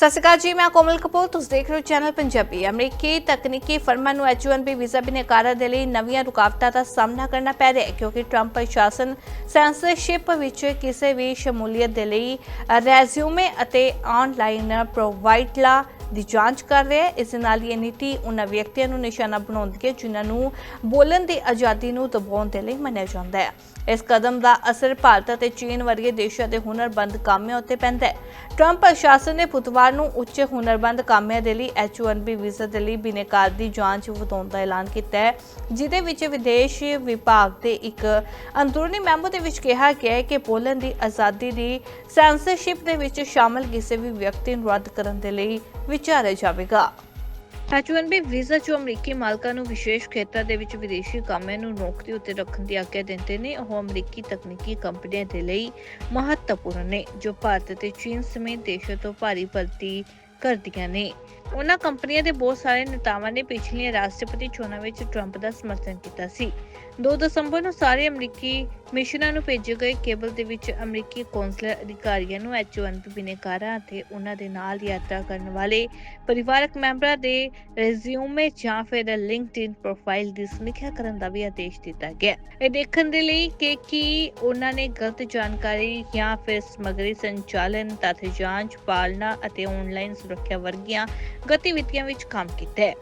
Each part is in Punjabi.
ਸਤਿ ਸ਼੍ਰੀ ਅਕਾਲ ਜੀ, ਮੈਂ ਕੋਮਲ ਕਪੂਰ, ਤੁਸੀਂ ਦੇਖ ਰਹੇ ਹੋ ਚੈਨਲ ਪੰਜਾਬੀ। ਅਮਰੀਕੀ ਤਕਨੀਕੀ ਫਰਮਾਂ ਨੂੰ H1B ਵੀਜ਼ਾ ਬਿਨੇਕਾਰਾਂ ਦੇ ਲਈ ਨਵੀਆਂ ਰੁਕਾਵਟਾਂ ਦਾ ਸਾਹਮਣਾ ਕਰਨਾ ਪੈ ਰਿਹਾ ਹੈ, ਕਿਉਂਕਿ ਟਰੰਪ ਪ੍ਰਸ਼ਾਸਨ ਸੈਂਸਰਸ਼ਿਪ ਵਿੱਚ ਕਿਸੇ ਵੀ ਸ਼ਮੂਲੀਅਤ ਦੇ ਲਈ ਰੈਜ਼ਿਊਮੇ ਅਤੇ ਆਨਲਾਈਨ ਪ੍ਰੋਵਾਈਡਲਾ ਦੀ ਜਾਂਚ ਕਰ ਰਿਹਾ ਹੈ। ਇਸ ਨਾਲ ਇਹ ਨੀਤੀ ਉਹਨਾਂ ਵਿਅਕਤੀਆਂ ਨੂੰ ਨਿਸ਼ਾਨਾ ਬਣਾਉਂਦੀ ਹੈ, ਜਿਨ੍ਹਾਂ ਨੂੰ ਬੋਲਣ ਦੀ ਆਜ਼ਾਦੀ ਨੂੰ ਦਬਾਉਣ ਦੇ ਲਈ ਮੰਨਿਆ ਜਾਂਦਾ ਹੈ। ਇਸ ਕਦਮ ਦਾ ਅਸਰ ਭਾਰਤ ਅਤੇ ਚੀਨ ਵਰਗੇ ਦੇਸ਼ਾਂ ਦੇ ਹੁਨਰਬੰਦ ਕਾਮਿਆਂ ਉੱਤੇ ਪੈਂਦਾ ਹੈ। ਟਰੰਪ ਪ੍ਰਸ਼ਾਸਨ ਨੇ ਬੁੱਧਵਾਰ ਨੂੰ ਉੱਚ ਹੁਨਰਬੰਦ ਕਾਮਿਆਂ ਦੇ ਲਈ H1B ਵੀਜ਼ਾ ਦੇ ਲਈ ਬਿਨੇਕਾਰ ਦੀ ਜਾਂਚ ਵਧਾਉਣ ਦਾ ਐਲਾਨ ਕੀਤਾ ਹੈ, ਜਿਹਦੇ ਵਿੱਚ ਵਿਦੇਸ਼ ਵਿਭਾਗ ਦੇ ਇੱਕ ਅੰਦਰੂਨੀ ਮੈਮੋ ਦੇ ਵਿੱਚ ਕਿਹਾ ਗਿਆ ਹੈ ਕਿ ਬੋਲਣ ਦੀ ਆਜ਼ਾਦੀ ਦੀ ਸੈਂਸਰਸ਼ਿਪ ਦੇ ਵਿੱਚ ਸ਼ਾਮਲ ਕਿਸੇ ਵੀ ਵਿਅਕਤੀ ਨੂੰ ਰੱਦ ਕਰਨ ਦੇ ਲਈ ਵਿਚਾਰਿਆ ਜਾਵੇਗਾ। H1B ਵੀਜ਼ਾ ਜੋ ਅਮਰੀਕੀ ਮਾਲਕਾਂ ਨੂੰ ਵਿਸ਼ੇਸ਼ ਖੇਤਰਾਂ ਦੇ ਵਿੱਚ ਵਿਦੇਸ਼ੀ ਕਾਮਿਆਂ ਨੂੰ ਨੌਕਰੀ ਉੱਤੇ ਰੱਖਣ ਦੀ ਆਗਿਆ ਦਿੰਦੇ ਨੇ। ਉਹ ਅਮਰੀਕੀ ਤਕਨੀਕੀ ਕੰਪਨੀਆਂ ਦੇ ਲਈ ਮਹੱਤਵਪੂਰਨ ਨੇ, ਜੋ ਭਾਰਤ ਅਤੇ ਚੀਨ ਸਮੇਤ ਦੇਸ਼ਾਂ ਤੋਂ ਭਾਰੀ ਭਰਤੀ ਕਰਦੀਆਂ ਨੇ। ਉਹਨਾਂ ਕੰਪਨੀਆਂ ਦੇ ਬਹੁਤ ਸਾਰੇ ਨੇਤਾਵਾਂ ਨੇ ਪਿਛਲੀਆਂ ਰਾਸ਼ਟਰਪਤੀ ਚੋਣਾਂ ਵਿੱਚ ਟਰੰਪ ਦਾ ਸਮਰਥਨ ਕੀਤਾ ਸੀ। 2 ਦਸੰਬਰ ਨੂੰ ਸਾਰੇ ਅਮਰੀਕੀ ਮਿਸ਼ਨਾਂ ਨੂੰ ਭੇਜੇ ਗਏ ਕੇਬਲ ਦੇ ਵਿੱਚ ਅਮਰੀਕੀ ਕੌਂਸਲਰ ਅਧਿਕਾਰੀਆਂ ਨੂੰ H1B ਬਿਨੇਕਾਰਾਂ ਅਤੇ ਉਹਨਾਂ ਦੇ ਨਾਲ ਯਾਤਰਾ ਕਰਨ ਵਾਲੇ ਪਰਿਵਾਰਕ ਮੈਂਬਰਾਂ ਦੇ ਰੈਜ਼ਿਊਮੇ ਜਾਂ ਫਿਰ ਲਿੰਕਡਇਨ ਪ੍ਰੋਫਾਈਲ ਦੀ ਸਮੀਖਿਆ ਕਰਨ ਦਾ ਵੀ ਆਦੇਸ਼ ਦਿੱਤਾ ਗਿਆ। ਇਹ ਦੇਖਣ ਦੇ ਲਈ ਕਿ ਕੀ ਉਹਨਾਂ ਨੇ ਗਲਤ ਜਾਣਕਾਰੀ ਜਾਂ ਫਿਰ ਸਮੱਗਰੀ ਸੰਚਾਲਨ, ਤੱਥ ਜਾਂਚ, ਪਾਲਣਾ ਅਤੇ ਆਨਲਾਈਨ ਸੁਰੱਖਿਆ ਵਰਗੀਆਂ ਗਤੀਵਿਧੀਆਂ ਵਿੱਚ ਕੰਮ ਕੀਤਾ ਹੈ।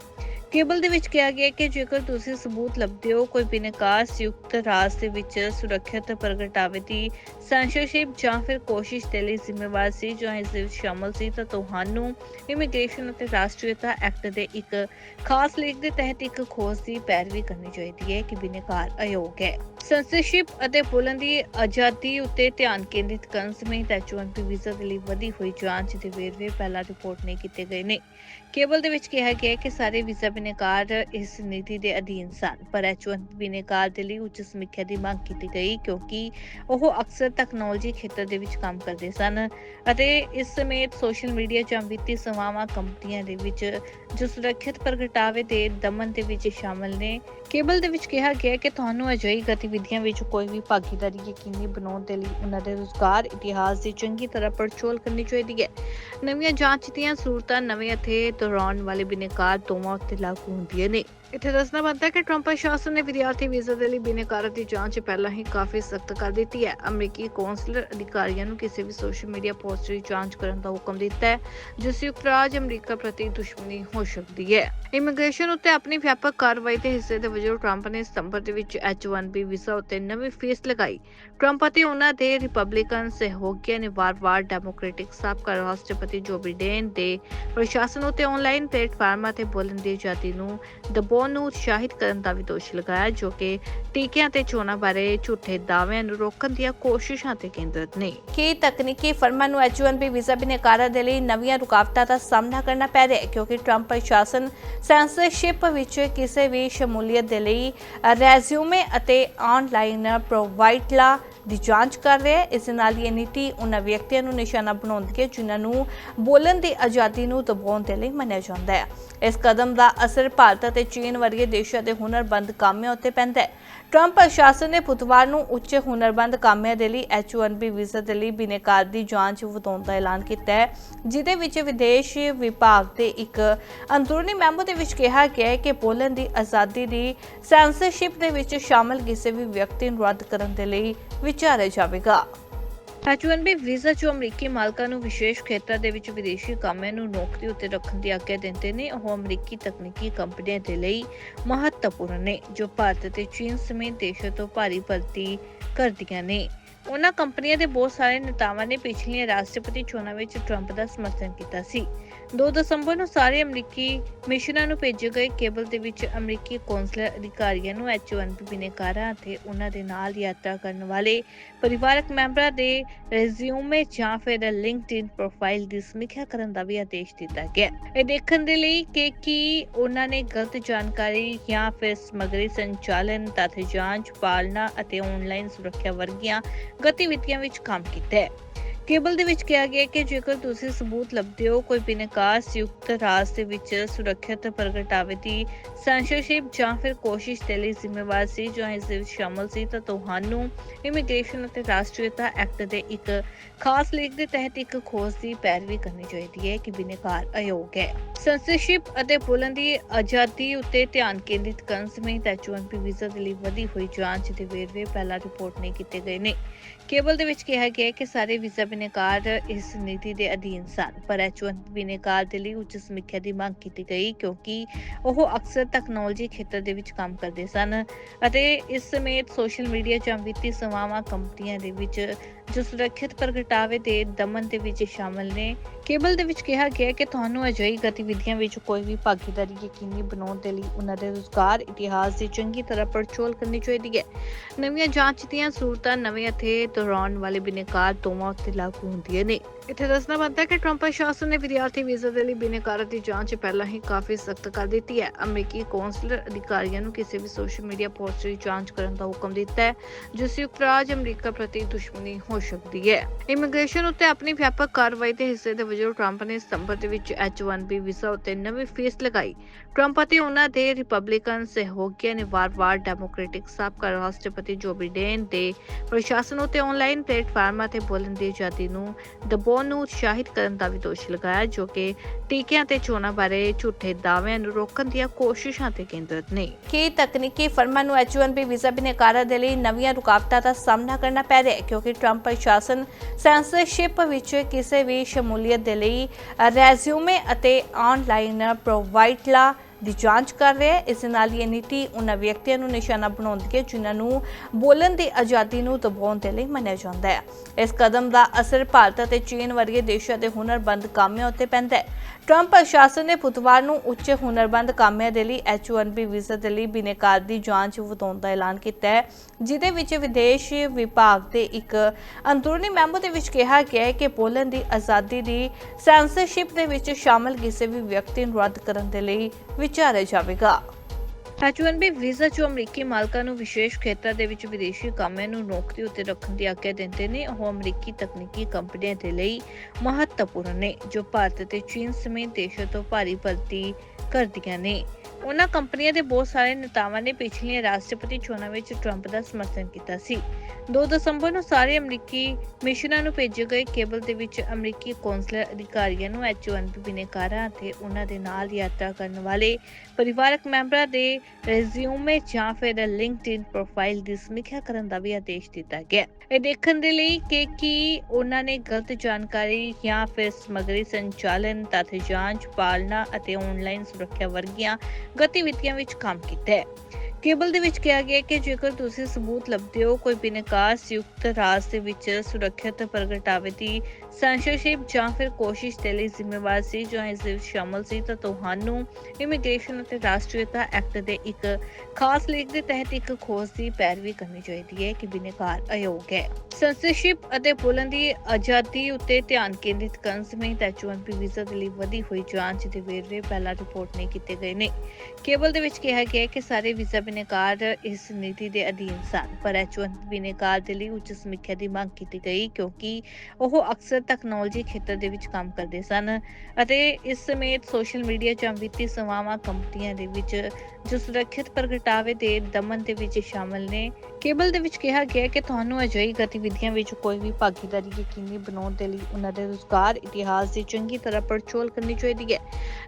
ਕੇਬਲ ਦੇ ਵਿੱਚ ਕਿਹਾ ਗਿਆ ਕਿ ਜੇਕਰ ਤੁਸੀਂ ਸਬੂਤ ਲੱਭਦੇ ਹੋ ਕੋਈ ਬਿਨਕਾਰ ਸੰਯੁਕਤ ਰਾਜ ਦੇ ਵਿੱਚ ਸੁਰੱਖਿਅਤ ਪ੍ਰਗਟਾਵੇ ਦੀ ਸੈਂਸਰਸ਼ਿਪ ਜਾਂ ਫਿਰ ਕੋਸ਼ਿਸ਼ ਦੇ ਲਈ ਜ਼ਿੰਮੇਵਾਰ ਸੀ ਜਾਂ ਇਸ ਦੇ ਵਿੱਚ ਸ਼ਾਮਲ ਸੀ, ਤਾਂ ਤੁਹਾਨੂੰ ਇਮੀਗ੍ਰੇਸ਼ਨ ਅਤੇ ਰਾਸ਼ਟਰੀਅਤਾ ਐਕਟ ਦੇ ਇੱਕ ਖਾਸ ਲੇਖ ਦੇ ਤਹਿਤ ਇੱਕ ਖੋਜ ਦੀ ਪੈਰਵੀ ਕਰਨੀ ਚਾਹੀਦੀ ਹੈ ਕਿ ਬਿਨਕਾਰ ਅਯੋਗ ਹੈ। ਸੈਂਸਰਸ਼ਿਪ ਅਤੇ ਬੋਲਣ ਦੀ ਆਜ਼ਾਦੀ ਉੱਤੇ ਧਿਆਨ ਕੇਂਦਰਿਤ ਕਰਨ ਸਮੇਤ H1B ਵੀਜ਼ਾ ਦੇ ਲਈ ਵਧੀ ਹੋਈ ਜਾਂਚ ਦੇ ਵੇਰਵੇ ਪਹਿਲਾਂ ਰਿਪੋਰਟ ਨਹੀਂ ਕੀਤੇ ਗਏ ਨੇ। ਕੇਬਲ ਦੇ ਵਿੱਚ ਕਿਹਾ ਗਿਆ ਹੈ ਕਿ ਸਾਰੇ ਵੀਜ਼ਾ ਬਿਨੇਕਾਰ ਇਸ ਨੀਤੀ ਦੇ ਅਧੀਨ ਸਨ, ਪਰ H1B ਬਿਨੇਕਾਰ ਦੇ ਲਈ ਉੱਚ ਸਮੀਖਿਆ ਦੀ ਮੰਗ ਕੀਤੀ ਗਈ, ਕਿਉਂਕਿ ਉਹ ਅਕਸਰ ਤਕਨਾਲੋਜੀ ਖੇਤਰ ਦੇ ਵਿੱਚ ਕੰਮ ਕਰਦੇ ਸਨ ਅਤੇ ਇਸ ਸਮੇਤ ਸੋਸ਼ਲ ਮੀਡੀਆ ਜਾਂ ਵਿੱਤੀ ਸੇਵਾਵਾਂ ਕੰਪਨੀਆਂ ਦੇ ਵਿੱਚ ਜੋ ਸੁਰੱਖਿਅਤ ਪ੍ਰਗਟਾਵੇ ਦੇ ਦਮਨ ਦੇ ਵਿੱਚ ਸ਼ਾਮਲ ਨੇ, ਕੇਬਲ ਦੇ ਵਿੱਚ ਕਿਹਾ ਗਿਆ ਕਿ ਤੁਹਾਨੂੰ ਅਜਿਹੀ ਗਤੀਵਿਧੀਆਂ ਵਿੱਚ ਕੋਈ ਵੀ ਭਾਗੀਦਾਰੀ ਯਕੀਨੀ ਬਣਾਉਣ ਦੇ ਲਈ ਉਹਨਾਂ ਦੇ ਰੁਜ਼ਗਾਰ ਇਤਿਹਾਸ ਦੀ ਚੰਗੀ ਤਰ੍ਹਾਂ ਪੜਚੋਲ ਕਰਨੀ ਚਾਹੀਦੀ ਹੈ। ਨਵੀਆਂ ਜਾਂਚ ਦੀਆਂ ਸੂਰਤਾਂ ਨਵੇਂ ਅਤੇ ਦੌਰਾਨ ਵਾਲੇ ਬਿਨੇਕਾਰ ਦੋਵਾਂ ਉੱਤੇ ਲਾਗੂ ਹੁੰਦੀਆਂ ਨੇ ਇੱਥੇ ਦੱਸਣਾ ਬਣਦਾ ਕਿ ਟਰੰਪ ਪ੍ਰਸ਼ਾਸਨ ਨੇ ਵਿਦਿਆਰਥੀ ਵੀਜ਼ਾ ਦੇ ਲਈ ਬਿਨੇਕਾਰਾਂ ਦੀ ਜਾਂਚ ਪਹਿਲਾਂ ਹੀ ਕਾਫੀ ਸਖਤ ਕਰ ਦਿੱਤੀ ਹੈ। ਅਮਰੀਕੀ ਕੌਂਸਲਰ ਅਧਿਕਾਰੀਆਂ ਨੂੰ ਕਿਸੇ ਵੀ ਸੋਸ਼ਲ ਮੀਡੀਆ ਪੋਸਟ ਦੀ ਜਾਂਚ ਕਰਨ ਦਾ ਹੁਕਮ ਦਿੱਤਾ ਹੈ, ਜਿਸ ਸੰਯੁਕਤ ਰਾਜ ਅਮਰੀਕਾ ਪ੍ਰਤੀ ਦੁਸ਼ਮਣੀ ਹੋ ਸਕਦੀ ਹੈ। ਇਮੀਗ੍ਰੇਸ਼ਨ ਉੱਤੇ ਆਪਣੀ ਵਿਆਪਕ ਕਾਰਵਾਈ ਦੇ ਹਿੱਸੇ ਦੇ ਵਜੋਂ ਟਰੰਪ ਨੇ ਸਤੰਬਰ ਦੇ ਵਿੱਚ H1B ਵੀਜ਼ਾ ਉੱਤੇ ਨਵੀਂ ਫੀਸ ਲਗਾਈ। ਟਰੰਪ ਅਤੇ ਉਹਨਾਂ ਦੇ ਰਿਪਬਲਿਕਨ ਸਹਿਯੋਗੀਆਂ ਨੇ ਵਾਰ-ਵਾਰ ਡੈਮੋਕ੍ਰੈਟਿਕ ਸਾਬਕਾ ਰਾਸ਼ਟਰਪਤੀ ਜੋ ਬਿਡੇਨ ਦੇ ਪ੍ਰਸ਼ਾਸਨ ਉੱਤੇ ਆਨਲਾਈਨ ਪਲੇਟਫਾਰਮਾਂ ਤੇ ਬੋਲਣ ਦੀ ਆਜ਼ਾਦੀ ਨੂੰ ਦਬਾਉਣ ਨੂੰ ਉਤਸ਼ਾਹਿਤ ਕਰਨ ਦਾ ਵੀ ਦੋਸ਼ ਲਗਾਇਆ, ਜੋ ਕਿ ਟੀਕਿਆਂ ਤੇ ਚੋਣਾਂ ਬਾਰੇ ਝੂਠੇ ਦਾਅਵਿਆਂ ਨੂੰ ਰੋਕਣ ਦੀਆਂ ਕੋਸ਼ਿਸ਼ਾਂ ਤੇ ਕੇਂਦਰਿਤ ਨੇ। ਕੀ ਤਕਨੀਕੀ ਫਰਮਾਂ ਨੂੰ H1B ਵੀਜ਼ਾ ਬਿਨੇਕਾਰਾਂ ਦੇ ਲਈ ਨਵੀਆਂ ਰੁਕਾਵਟਾਂ ਦਾ ਸਾਹਮਣਾ ਕਰਨਾ ਪੈ ਰਿਹਾ ਹੈ? ਕਿਉਂਕਿ ਟਰੰਪ ਪ੍ਰਸ਼ਾਸਨ ਸੈਂਸਰਸ਼ਿਪ ਵਿੱਚ ਕਿਸੇ ਵੀ ਸ਼ਮੂਲੀਅਤ ਦੇ ਲਈ ਰੈਜ਼ਿਊਮੇ ਅਤੇ ਆਨਲਾਈਨ ਪ੍ਰੋਵਾਈਡਲਾ ਦੀ ਜਾਂਚ ਕਰ ਰਿਹਾ ਹੈ। ਇਸ ਨਾਲ ਇਹ ਨੀਤੀ ਉਹਨਾਂ ਵਿਅਕਤੀਆਂ ਨੂੰ ਨਿਸ਼ਾਨਾ ਬਣਾਉਂਦੀ ਹੈ ਜਿਨ੍ਹਾਂ ਨੂੰ ਬੋਲਣ ਦੀ ਆਜ਼ਾਦੀ ਨੂੰ ਦਬਾਉਣ ਦੇ ਲਈ ਮੰਨਿਆ ਜਾਂਦਾ ਹੈ। ਇਸ ਕਦਮ ਦਾ ਅਸਰ ਭਾਰਤ ਅਤੇ ਚੀਨ ਵਰਗੇ ਦੇਸ਼ਾਂ ਦੇ ਹੁਨਰਬੰਦ ਕਾਮਿਆਂ ਉੱਤੇ ਪੈਂਦਾ ਹੈ। ਟਰੰਪ ਪ੍ਰਸ਼ਾਸਨ ਨੇ ਬੁੱਧਵਾਰ ਨੂੰ ਉੱਚ ਹੁਨਰਬੰਦ ਕਾਮਿਆਂ ਦੇ ਲਈ H1B ਵੀਜ਼ਾ ਦੇ ਲਈ ਬਿਨੇਕਾਰ ਦੀ ਜਾਂਚ ਵਧਾਉਣ ਦਾ ਐਲਾਨ ਕੀਤਾ ਹੈ, ਜਿਹਦੇ ਵਿੱਚ ਵਿਦੇਸ਼ ਵਿਭਾਗ ਦੇ ਇੱਕ ਅੰਦਰੂਨੀ ਮੈਮੋ ਦੇ ਵਿੱਚ ਕਿਹਾ ਗਿਆ ਹੈ ਕਿ ਬੋਲਣ ਦੀ ਆਜ਼ਾਦੀ ਦੀ ਸੈਂਸਰਸ਼ਿਪ ਦੇ ਵਿੱਚ ਸ਼ਾਮਲ ਕਿਸੇ ਵੀ ਵਿਅਕਤੀ ਨੂੰ ਰੱਦ ਕਰਨ ਦੇ ਲਈ ਵਿਚਾਰਿਆ ਜਾਵੇਗਾ H1B ਵੀਜ਼ਾ ਜੋ ਅਮਰੀਕੀ ਮਾਲਕਾਂ ਨੂੰ ਵਿਸ਼ੇਸ਼ ਖੇਤਰਾਂ ਦੇ ਵਿੱਚ ਵਿਦੇਸ਼ੀ ਕਾਮਿਆਂ ਨੂੰ ਨੌਕਰੀ ਉੱਤੇ ਰੱਖਣ ਦੀ ਆਗਿਆ ਦਿੰਦੇ ਨੇ, ਉਹ ਅਮਰੀਕੀ ਤਕਨੀਕੀ ਕੰਪਨੀਆਂ ਦੇ ਲਈ ਮਹੱਤਵਪੂਰਨ ਨੇ, ਜੋ ਭਾਰਤ ਅਤੇ ਚੀਨ ਸਮੇਤ ਦੇਸ਼ਾਂ ਤੋਂ ਭਾਰੀ ਭਰਤੀ ਕਰਦੀਆਂ ਨੇ। ਉਹਨਾਂ ਕੰਪਨੀਆਂ ਦੇ ਬਹੁਤ ਸਾਰੇ ਨੇਤਾਵਾਂ ਨੇ ਪਿਛਲੀਆਂ ਰਾਸ਼ਟਰਪਤੀ ਚੋਣਾਂ ਵਿੱਚ ਟਰੰਪ ਦਾ ਸਮਰਥਨ ਕੀਤਾ ਸੀ। 2 ਦਸੰਬਰ ਨੂੰ ਸਾਰੇ ਅਮਰੀਕੀ ਮਿਸ਼ਨਾਂ ਨੂੰ ਭੇਜੇ ਗਏ ਕੇਬਲ ਦੇ ਵਿੱਚ ਅਮਰੀਕੀ ਕੌਂਸਲਰ ਅਧਿਕਾਰੀਆਂ ਨੂੰ H1B ਬਿਨੇਕਾਰਾਂ ਅਤੇ ਉਹਨਾਂ ਦੇ ਨਾਲ ਯਾਤਰਾ ਕਰਨ ਵਾਲੇ ਪਰਿਵਾਰਕ ਮੈਂਬਰਾਂ ਦੇ ਰੈਜ਼ਿਊਮੇ ਜਾਂ ਫਿਰ ਲਿੰਕਡਇਨ ਪ੍ਰੋਫਾਈਲ ਦੀ ਸਮੀਖਿਆ ਕਰਨ ਦਾ ਵੀ ਆਦੇਸ਼ ਦਿੱਤਾ ਗਿਆ। ਇਹ ਦੇਖਣ ਦੇ ਲਈ ਕਿ ਕੀ ਉਹਨਾਂ ਨੇ ਗਲਤ ਜਾਣਕਾਰੀ ਜਾਂ ਫਿਰ ਸਮੱਗਰੀ ਸੰਚਾਲਨ, ਤੱਥ ਜਾਂਚ, ਪਾਲਣਾ ਅਤੇ ਆਨਲਾਈਨ ਸੁਰੱਖਿਆ ਵਰਗੀਆਂ ਗਤੀਵਿਧੀਆਂ ਵਿੱਚ ਕੰਮ ਕੀਤਾ ਹੈ। ਕੇਬਲ ਦੇ ਵਿੱਚ ਕਿਹਾ ਗਿਆ ਕਿ ਜੇਕਰ ਤੁਸੀਂ ਸਬੂਤ ਲੱਭਦੇ ਹੋ, ਕੋਈ ਬਿਨਕਾਰ ਸੰਯੁਕਤ ਰਾਜ ਦੇ ਵਿੱਚ ਸੁਰੱਖਿਅਤ ਪ੍ਰਗਟਾਵੇ ਦੀ ਸੈਂਸਰਸ਼ਿਪ ਜਾਂ ਫਿਰ ਕੋਸ਼ਿਸ਼ ਦੇ ਲਈ ਜ਼ਿੰਮੇਵਾਰ ਸੀ ਜਾਂ ਇਸ ਦੇ ਵਿੱਚ ਸ਼ਾਮਲ ਸੀ, ਤਾਂ ਤੁਹਾਨੂੰ ਇਮੀਗ੍ਰੇਸ਼ਨ ਅਤੇ ਰਾਸ਼ਟਰੀਅਤਾ ਐਕਟ ਦੇ ਇੱਕ ਖਾਸ ਲੇਖ ਦੇ ਤਹਿਤ ਇੱਕ ਖੋਜ ਦੀ ਪੈਰਵੀ ਕਰਨੀ ਚਾਹੀਦੀ ਹੈ ਕਿ ਬਿਨਕਾਰ ਅਯੋਗ ਹੈ। ਸੈਂਸਰਸ਼ਿਪ ਅਤੇ ਬੋਲਣ ਦੀ ਆਜ਼ਾਦੀ ਉੱਤੇ ਧਿਆਨ ਕੇਂਦਰਿਤ ਕਰਨ ਸਮੇਤ H1B ਵੀਜ਼ਾ ਦੇ ਲਈ ਵਧੀ ਹੋਈ ਜਾਂਚ ਦੇ ਵੇਰਵੇ ਪਹਿਲਾਂ ਰਿਪੋਰਟ ਨਹੀਂ ਕੀਤੇ ਗਏ ਨੇ। ਕੇਬਲ ਦੇ ਵਿੱਚ ਕਿਹਾ ਗਿਆ ਕਿ ਸਾਰੇ ਵੀਜ਼ਾ ਬਿਨਕਾਰ ਇਸ ਨੀਤੀ ਦੇ ਅਧੀਨ ਸਨ, ਪਰ H1B ਬਿਨਕਾਰ ਦੇ ਲਈ ਉੱਚ ਸਮੀਖਿਆ ਦੀ ਮੰਗ ਕੀਤੀ ਗਈ, ਕਿਉਂਕਿ ਉਹ ਅਕਸਰ ਤਕਨਾਲੋਜੀ ਖੇਤਰ ਦੇ ਵਿੱਚ ਕੰਮ ਕਰਦੇ ਸਨ ਅਤੇ ਇਸ ਸਮੇਤ ਸੋਸ਼ਲ ਮੀਡੀਆ ਜਾਂ ਵਿੱਤੀ ਸੇਵਾਵਾਂ ਕੰਪਨੀਆਂ ਦੇ ਵਿੱਚ ਜੋ ਸੁਰੱਖਿਅਤ ਪ੍ਰਗਟਾਵੇ ਦੇ ਦਮਨ ਦੇ ਵਿੱਚ ਸ਼ਾਮਲ ਨੇ, ਕੇਬਲ ਦੇ ਵਿੱਚ ਕਿਹਾ ਗਿਆ ਕਿ ਤੁਹਾਨੂੰ ਅਜਿਹੀ ਗਤੀਵਿਧੀਆਂ ਵਿੱਚ ਕੋਈ ਵੀ ਭਾਗੀਦਾਰੀ ਯਕੀਨੀ ਬਣਾਉਣ ਦੇ ਲਈ ਉਹਨਾਂ ਦੇ ਰੁਜ਼ਗਾਰ ਇਤਿਹਾਸ ਦੀ ਚੰਗੀ ਤਰ੍ਹਾਂ ਪੜਚੋਲ ਕਰਨੀ ਚਾਹੀਦੀ ਹੈ। ਨਵੀਆਂ ਜਾਂਚ ਦੀਆਂ ਸੂਰਤਾਂ ਨਵੇਂ ਅਤੇ ਦੌਰਾਨ ਵਾਲੇ ਬਿਨੇਕਾਰ ਦੋਵਾਂ ਉੱਤੇ ਲਾਗੂ ਹੁੰਦੀਆਂ ਨੇ। ਇੱਥੇ ਦੱਸਣਾ ਬਣਦਾ ਕਿ ਟਰੰਪ ਪ੍ਰਸ਼ਾਸਨ ਨੇ ਵਿਦਿਆਰਥੀ ਵੀਜ਼ਾ ਦੇ ਲਈ ਬਿਨੇਕਾਰ ਦੀ ਜਾਂਚ ਪਹਿਲਾਂ ਹੀ ਕਾਫੀ ਸਖਤ ਕਰ ਦਿੱਤੀ ਹੈ। ਅਮਰੀਕੀ ਕੌਂਸਲਰ ਅਧਿਕਾਰੀਆਂ ਨੂੰ ਕਿਸੇ ਵੀ ਸੋਸ਼ਲ ਮੀਡੀਆ ਪੋਸਟ ਦੀ ਜਾਂਚ ਕਰਨ ਦਾ ਹੁਕਮ ਦਿੱਤਾ ਹੈ ਜੋ ਸੰਯੁਕਤ ਰਾਜ ਅਮਰੀਕਾ ਪ੍ਰਤੀ ਦੁਸ਼ਮਣੀ ਹੋ ਸਕਦੀ ਹੈ। ਇਮੀਗ੍ਰੇਸ਼ਨ ਉੱਤੇ ਆਪਣੀ ਵਿਆਪਕ ਕਾਰਵਾਈ ਦੇ ਹਿੱਸੇ ਦੇ ਵਜੋਂ ਟਰੰਪ ਨੇ ਸਤੰਬਰ ਦੇ ਵਿੱਚ H1B ਵੀਜ਼ਾ ਉੱਤੇ ਨਵੀਂ ਫੀਸ ਲਗਾਈ। ਟਰੰਪ ਅਤੇ ਉਹਨਾਂ ਦੇ ਰਿਪਬਲਿਕਨ ਸਹਿਯੋਗੀਆਂ ਨੇ ਵਾਰ-ਵਾਰ ਡੈਮੋਕ੍ਰੈਟਿਕ ਸਾਬਕਾ ਰਾਸ਼ਟਰਪਤੀ ਜੋ ਬਿਡੇਨ ਦੇ ਪ੍ਰਸ਼ਾਸਨ ਉੱਤੇ ਆਨਲਾਈਨ ਪਲੇਟਫਾਰਮਾਂ ਤੇ ਬੋਲਣ ਦੀ ਆਜ਼ਾਦੀ ਨੂੰ ਦਬਾਉਣ ਨੂੰ ਉਤਸ਼ਾਹਿਤ ਕਰਨ ਦਾ ਵੀ ਦੋਸ਼ ਲਗਾਇਆ, ਜੋ ਕਿ ਟੀਕਿਆਂ ਤੇ ਚੋਣਾਂ ਬਾਰੇ ਝੂਠੇ ਦਾਅਵਿਆਂ ਨੂੰ ਰੋਕਣ ਦੀਆਂ ਕੋਸ਼ਿਸ਼ਾਂ ਤੇ ਕੇਂਦਰਿਤ ਨੇ। ਕੀ ਤਕਨੀਕੀ ਫਰਮਾਂ ਨੂੰ H1B ਵੀਜ਼ਾ ਬਿਨੇਕਾਰਾਂ ਦੇ ਲਈ ਨਵੀਆਂ ਰੁਕਾਵਟਾਂ ਦਾ ਸਾਹਮਣਾ ਕਰਨਾ ਪੈ ਰਿਹਾ ਹੈ? ਕਿਉਂਕਿ ਟਰੰਪ ਪ੍ਰਸ਼ਾਸਨ ਸੈਂਸਰਸ਼ਿਪ ਵਿੱਚ ਕਿਸੇ ਵੀ ਸ਼ਮੂਲੀਅਤ ਦੇ ਲਈ ਰੈਜ਼ਿਊਮੇ ਅਤੇ ਆਨਲਾਈਨ ਪ੍ਰੋਵਾਈਡਲਾ ਦੀ ਜਾਂਚ ਕਰ ਰਿਹਾ ਹੈ। ਇਸ ਨਾਲ ਇਹ ਨੀਤੀ ਉਹਨਾਂ ਵਿਅਕਤੀਆਂ ਨੂੰ ਨਿਸ਼ਾਨਾ ਬਣਾਉਂਦੀ ਹੈ ਜਿਨ੍ਹਾਂ ਨੂੰ ਬੋਲਣ ਦੀ ਆਜ਼ਾਦੀ ਨੂੰ ਦਬਾਉਣ ਦੇ ਲਈ ਮੰਨਿਆ ਜਾਂਦਾ ਹੈ। ਇਸ ਕਦਮ ਦਾ ਅਸਰ ਭਾਰਤ ਅਤੇ ਚੀਨ ਵਰਗੇ ਦੇਸ਼ਾਂ ਦੇ ਹੁਨਰਬੰਦ ਕਾਮਿਆਂ ਉੱਤੇ ਪੈਂਦਾ ਹੈ। ਟਰੰਪ ਪ੍ਰਸ਼ਾਸਨ ਨੇ ਬੁੱਧਵਾਰ ਨੂੰ ਉੱਚ ਹੁਨਰਬੰਦ ਕਾਮਿਆਂ ਦੇ ਲਈ H1B ਵੀਜ਼ਾ ਦੇ ਲਈ ਬਿਨੇਕਾਰ ਦੀ ਜਾਂਚ ਵਧਾਉਣ ਦਾ ਐਲਾਨ ਕੀਤਾ ਹੈ, ਜਿਹਦੇ ਵਿੱਚ ਵਿਦੇਸ਼ ਵਿਭਾਗ ਦੇ ਇੱਕ ਅੰਦਰੂਨੀ ਮੈਂਬਰ ਦੇ ਵਿੱਚ ਕਿਹਾ ਗਿਆ ਹੈ ਕਿ ਬੋਲਣ ਦੀ ਆਜ਼ਾਦੀ ਦੀ ਸੈਂਸਰਸ਼ਿਪ ਦੇ ਵਿੱਚ ਸ਼ਾਮਲ ਕਿਸੇ ਵੀ ਵਿਅਕਤੀ ਨੂੰ ਰੱਦ ਕਰਨ ਦੇ ਲਈ ਵਿਚਾਰਿਆ ਜਾਵੇਗਾ। H1B ਵੀਜ਼ਾ ਜੋ ਅਮਰੀਕੀ ਮਾਲਕਾਂ ਨੂੰ ਵਿਸ਼ੇਸ਼ ਖੇਤਰ ਦੇ ਵਿੱਚ ਵਿਦੇਸ਼ੀ ਕਾਮਿਆਂ ਨੂੰ ਨੌਕਰੀ ਉੱਤੇ ਰੱਖਣ ਦੀ ਆਗਿਆ ਦਿੰਦੇ ਨੇ, ਉਹ ਅਮਰੀਕੀ ਤਕਨੀਕੀ ਕੰਪਨੀਆਂ ਦੇ ਲਈ ਮਹੱਤਵਪੂਰਨ ਨੇ, ਜੋ ਭਾਰਤ ਅਤੇ ਚੀਨ ਸਮੇਤ ਦੇਸ਼ਾਂ ਤੋਂ ਭਾਰੀ ਭਰਤੀ ਕਰਦੀਆਂ ਨੇ। ਉਹਨਾਂ ਕੰਪਨੀਆਂ ਦੇ ਬਹੁਤ ਸਾਰੇ ਨੇਤਾਵਾਂ ਨੇ ਪਿਛਲੀਆਂ ਰਾਸ਼ਟਰਪਤੀ ਚੋਣਾਂ ਵਿੱਚ ਟਰੰਪ ਦਾ ਸਮਰਥਨ ਕੀਤਾ ਸੀ। 2 ਦਸੰਬਰ ਨੂੰ ਸਾਰੇ ਅਮਰੀਕੀ ਮਿਸ਼ਨਾਂ ਨੂੰ ਭੇਜੇ ਗਏ ਕੇਬਲ ਦੇ ਵਿੱਚ ਅਮਰੀਕੀ ਕੌਂਸਲਰ ਅਧਿਕਾਰੀਆਂ ਨੂੰ H1B ਬਿਨੇਕਾਰਾਂ ਅਤੇ ਉਹਨਾਂ ਦੇ ਨਾਲ ਯਾਤਰਾ ਕਰਨ ਵਾਲੇ ਪਰਿਵਾਰਕ ਮੈਂਬਰਾਂ ਦੇ ਰੈਜ਼ਿਊਮੇ ਜਾਂ ਫਿਰ ਲਿੰਕਡਇਨ ਪ੍ਰੋਫਾਈਲ ਦੀ ਸਮੀਖਿਆ ਕਰਨ ਦਾ ਵੀ ਆਦੇਸ਼ ਦਿੱਤਾ ਗਿਆ। ਇਹ ਦੇਖਣ ਦੇ ਲਈ ਕਿ ਕੀ ਉਹਨਾਂ ਨੇ ਗਲਤ ਜਾਣਕਾਰੀ ਜਾਂ ਫਿਰ ਸਮੱਗਰੀ ਸੰਚਾਲਨ, ਤੱਥ ਜਾਂਚ, ਪਾਲਣਾ ਅਤੇ ਆਨਲਾਈਨ ਸੁਰੱਖਿਆ ਵਰਗੀਆਂ ਗਤੀਵਿਧੀਆਂ ਵਿੱਚ ਕੰਮ ਕੀਤਾ ਹੈ। ਕੇਬਲ ਦੇ ਵਿੱਚ ਕਿਹਾ ਗਿਆ ਕਿ ਜੇਕਰ ਤੁਸੀਂ ਸਬੂਤ ਲੱਭਦੇ ਹੋ ਕੋਈ ਬਿਨਕਾਰ ਸੰਯੁਕਤ ਰਾਜ ਦੇ ਵਿੱਚ ਸੁਰੱਖਿਅਤ ਪ੍ਰਗਟਾਵੇ ਦੀ ਸੈਂਸਰਸ਼ਿਪ ਜਾਂ ਫਿਰ ਕੋਸ਼ਿਸ਼ ਦੇ ਲਈ ਜ਼ਿੰਮੇਵਾਰ ਸੀ ਜਾਂ ਇਸ ਦੇ ਵਿੱਚ ਸ਼ਾਮਲ ਸੀ, ਤਾਂ ਤੁਹਾਨੂੰ ਇਮੀਗ੍ਰੇਸ਼ਨ ਅਤੇ ਰਾਸ਼ਟਰੀਅਤਾ ਐਕਟ ਦੇ ਇੱਕ ਖਾਸ ਲੇਖ ਦੇ ਤਹਿਤ ਇੱਕ ਖੋਜ ਦੀ ਪੈਰਵੀ ਕਰਨੀ ਚਾਹੀਦੀ ਹੈ ਕਿ ਬਿਨਕਾਰ ਅਯੋਗ ਹੈ। ਸੈਂਸਰਸ਼ਿਪ ਅਤੇ ਬੋਲਣ ਦੀ ਆਜ਼ਾਦੀ ਉੱਤੇ ਧਿਆਨ ਕੇਂਦਰਿਤ ਕਰਨ ਸਮੇਤ H1B ਵੀਜ਼ਾ ਦੇ ਲਈ ਵਧੀ ਹੋਈ ਜਾਂਚ ਦੇ ਵੇਰਵੇ ਪਹਿਲਾਂ ਰਿਪੋਰਟ ਨਹੀਂ ਕੀਤੇ ਗਏ ਨੇ। ਕੇਬਲ ਦੇ ਵਿੱਚ ਕਿਹਾ ਗਿਆ ਹੈ ਕਿ ਸਾਰੇ ਵੀਜ਼ਾ ਬਿਨੇਕਾਰ ਇਸ ਨੀਤੀ ਦੇ ਅਧੀਨ ਸਨ। ਪਰ H1B ਬਿਨੇਕਾਰ ਦੇ ਲਈ ਉੱਚ ਸਮੀਖਿਆ ਦੀ ਮੰਗ ਕੀਤੀ ਗਈ ਕਿਉਂਕਿ ਉਹ ਅਕਸਰ ਤਕਨਾਲੋਜੀ ਖੇਤਰ ਦੇ ਵਿੱਚ ਕੰਮ ਕਰਦੇ ਸਨ ਅਤੇ ਇਸ ਸਮੇਤ ਸੋਸ਼ਲ ਮੀਡੀਆ ਜਾਂ ਵਿੱਤੀ ਸੇਵਾਵਾਂ ਕੰਪਨੀਆਂ ਦੇ ਵਿੱਚ ਜੋ ਸੁਰੱਖਿਅਤ ਪ੍ਰਗਟਾਵੇ ਦੇ ਦਮਨ ਦੇ ਵਿੱਚ ਸ਼ਾਮਲ ਨੇ, ਕੇਬਲ ਦੇ ਵਿੱਚ ਕਿਹਾ ਗਿਆ ਕਿ ਤੁਹਾਨੂੰ ਅਜਿਹੀ ਗਤੀਵਿਧੀਆਂ ਵਿੱਚ ਕੋਈ ਵੀ ਭਾਗੀਦਾਰੀ ਯਕੀਨੀ ਬਣਾਉਣ ਦੇ ਲਈ ਉਹਨਾਂ ਦੇ ਰੁਜ਼ਗਾਰ ਇਤਿਹਾਸ ਦੀ ਚੰਗੀ ਤਰ੍ਹਾਂ ਪੜਚੋਲ ਕਰਨੀ ਚਾਹੀਦੀ ਹੈ।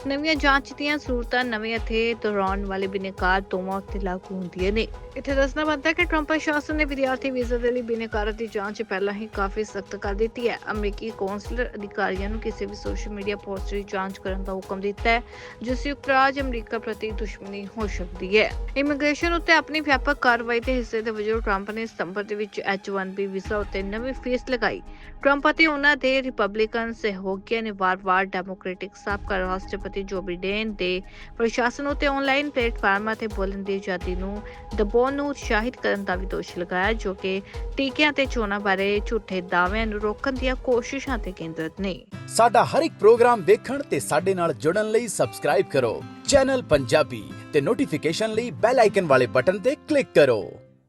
ਨਵੀਆਂ ਜਾਂਚ ਦੀਆਂ ਸੂਰਤਾਂ ਨਵੇਂ ਅਤੇ ਦੌਰਾਨ ਵਾਲੇ ਬਿਨੇਕਾਰ ਦੋਵਾਂ ਉੱਤੇ ਲਾਗੂ ਹੁੰਦੀਆਂ ਨੇ। ਇੱਥੇ ਦੱਸਣਾ ਬਣਦਾ ਹੈ ਕਿ ਟਰੰਪ ਪ੍ਰਸ਼ਾਸਨ ਨੇ ਵਿਦਿਆਰਥੀ ਵੀਜ਼ਾ ਦੇ ਲਈ ਬਿਨੇਕਾਰ ਦੀ ਜਾਂਚ ਪਹਿਲਾਂ ਹੀ ਕਾਫੀ ਸਖਤ ਕਰ ਦਿੱਤੀ ਹੈ। ਅਮਰੀਕੀ ਕੌਂਸਲਰ ਅਧਿਕਾਰੀਆਂ ਨੂੰ ਕਿਸੇ ਵੀ ਸੋਸ਼ਲ ਮੀਡੀਆ ਪੋਸਟ ਦੀ ਜਾਂਚ ਕਰਨ ਦਾ ਹੁਕਮ ਦਿੱਤਾ ਹੈ ਜੋ ਸੰਯੁਕਤ ਰਾਜ ਅਮਰੀਕਾ ਪ੍ਰਤੀ ਦੁਸ਼ਮਣੀ ਹੋ ਸਕਦੀ ਹੈ। ਇਮੀਗ੍ਰੇਸ਼ਨ ਉੱਤੇ ਆਪਣੀ ਵਿਆਪਕ ਕਾਰਵਾਈ ਦੇ ਹਿੱਸੇ ਦੇ ਵਜੋਂ ਟਰੰਪ ਨੇ ਸਤੰਬਰ ਦੇ ਵਿੱਚ H1B ਵੀਜ਼ਾ ਉੱਤੇ ਨਵੀਂ ਫੀਸ ਲਗਾਈ। ਟਰੰਪ ਅਤੇ ਉਹਨਾਂ ਦੇ ਰਿਪਬਲਿਕਨ ਸਹਿਯੋਗੀਆਂ ਨੇ ਵਾਰ-ਵਾਰ ਡੈਮੋਕ੍ਰੈਟਿਕ ਸਾਬਕਾ ਰਾਸ਼ਟਰਪਤੀ ਜੋ ਬਿਡੇਨ ਦੇ ਪ੍ਰਸ਼ਾਸਨ ਉੱਤੇ ਆਨਲਾਈਨ ਪਲੇਟਫਾਰਮਾਂ ਤੇ ਬੋਲਣ ਦੀ ਆਜ਼ਾਦੀ ਨੂੰ ਦਬਾਉਣ ਨੂੰ ਉਤਸ਼ਾਹਿਤ ਕਰਨ ਦਾ ਵੀ ਦੋਸ਼ ਲਗਾਇਆ, ਜੋ ਕਿ ਟੀਕਿਆਂ ਤੇ ਚੋਣਾਂ ਬਾਰੇ ਝੂਠੇ ਦਾਅਵਿਆਂ ਨੂੰ ਰੋਕਣ ਦੀਆਂ ਕੋਸ਼ਿਸ਼ਾਂ ਤੇ ਕੇਂਦਰਿਤ ਨੇ। ਸਾਡਾ ਹਰ ਇੱਕ ਪ੍ਰੋਗਰਾਮ ਦੇਖਣ ਤੇ ਸਾਡੇ ਨਾਲ ਜੁੜਨ ਲਈ ਸਬਸਕ੍ਰਾਈਬ ਕਰੋ। ਚੈਨਲ ਪੰਜਾਬੀ ਤੇ ਨੋਟੀਫਿਕੇਸ਼ਨ ਲਈ ਬੈਲ ਆਈਕਨ ਵਾਲੇ ਬਟਨ ਤੇ ਕਲਿੱਕ ਕਰੋ।